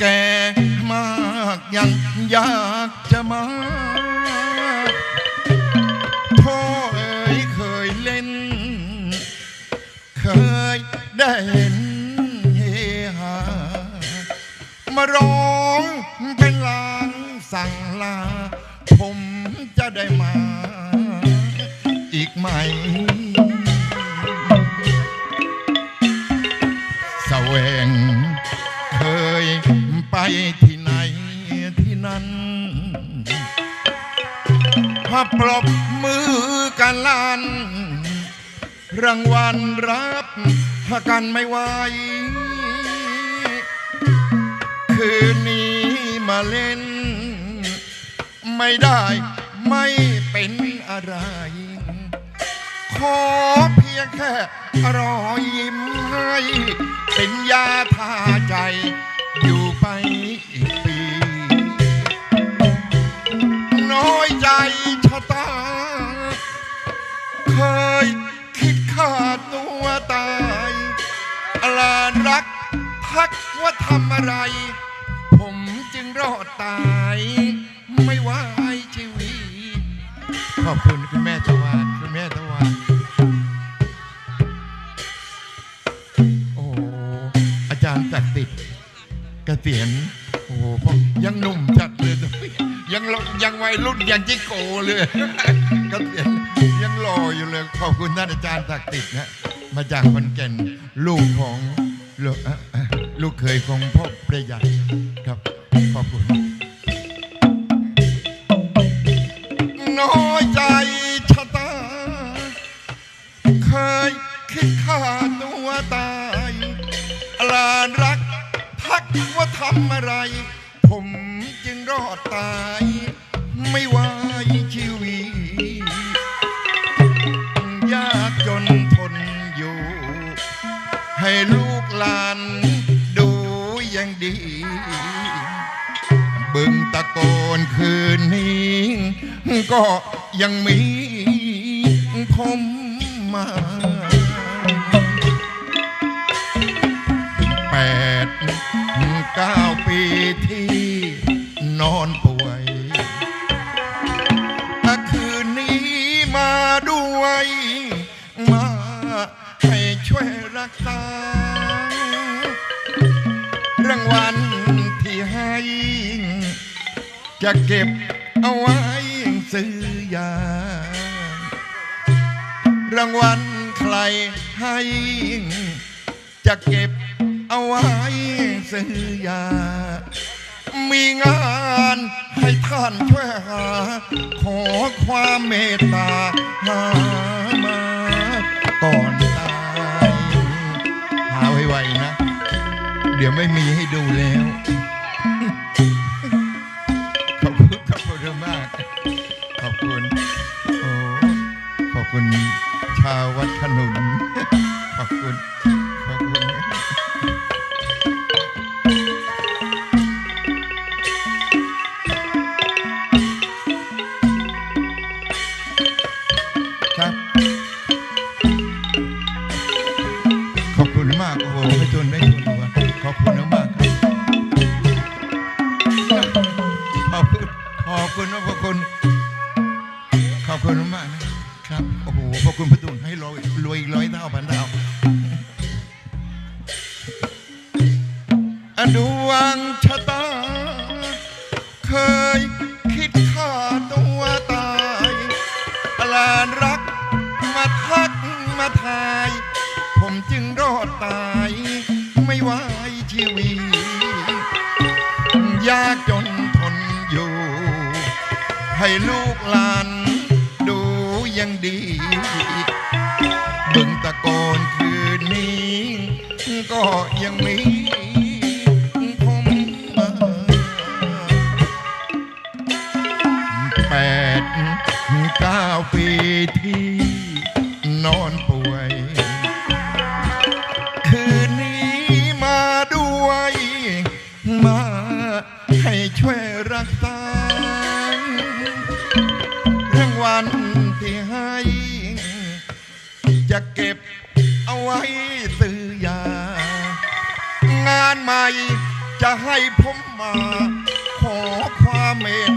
แก่มากยังอยากจะมาพ่อเอ๋ยเคยเล่น เคยได้เห็นเฮฮามาร้องเป็นลางสั่งลา ผมจะได้มา อีกไหม ไปที่ไหนที่นั้นถ้าปรบมือกันลันรางวัลรับกันไม่ไหวคืนนี้มาเล่น ไม่ได้ไม่เป็นอะไร ขอเพียงแค่รอยยิ้มให้ เป็นยาทาใจ ลานรัก ทักว่าทำอะไร ผมจึงรอดตาย ไม่ไหวชีวิตขอบคุณคุณแม่ตะวันคุณแม่ตะวันโอ้อาจารย์จักติดเกษียณโอ้พยังหนุ่มจัดเลยยังยังวัยรุ่นยังจิโกเลยเกษียณยังหล่ออยู่เลย ขอบคุณท่านอาจารย์จักติดนะ มาจากขอนแก่น ลูกของลูกเอ่อเอ่อลูกเคยของพ่อประหยัดครับ ขอบคุณ น้อยใจชะตา เคยคิดฆ่าตัวตายลานรักทักว่าทำอะไร ผมจึงรอดตาย ไม่หวชี ลานดูยังดี บึงตะโกนคืนนี้ ก็ยังมีผมมาแปดเก้าปีที่นอนป่วยถ้าคืนนี้มาด้วยางวัลที่ให้จะเก็บเอาไว้ซื้อยารางวัลใครให้ จะเก็บเอาไว้ซื้อยา มีงานให้ท่านช่วยหา ขอความเมตตาหามา ดี๋ยวไม่มีให้ดูแล้ว ขอบคุณขอบคุณมาก ขอบคุณโอ้ขอบคุณชาววัดขนุน ขอบคุณ ดวงชะตา เคยคิดฆ่าตัวตายลานรักมาทักมาทาย ผมจึงรอดตาย ไม่ไหวชีวิตยากจนทนอยู่ ให้ลูกหลานดูยังดีบึงตะโกนคืนนี้ ก็ยังมี ที่นอนป่วย คืนนี้มาด้วย มาให้ช่วยรักษาเรางวัลที่ให้ จะเก็บเอาไว้ซื้อยา งานใหม่จะให้ผมมา ขอความเมต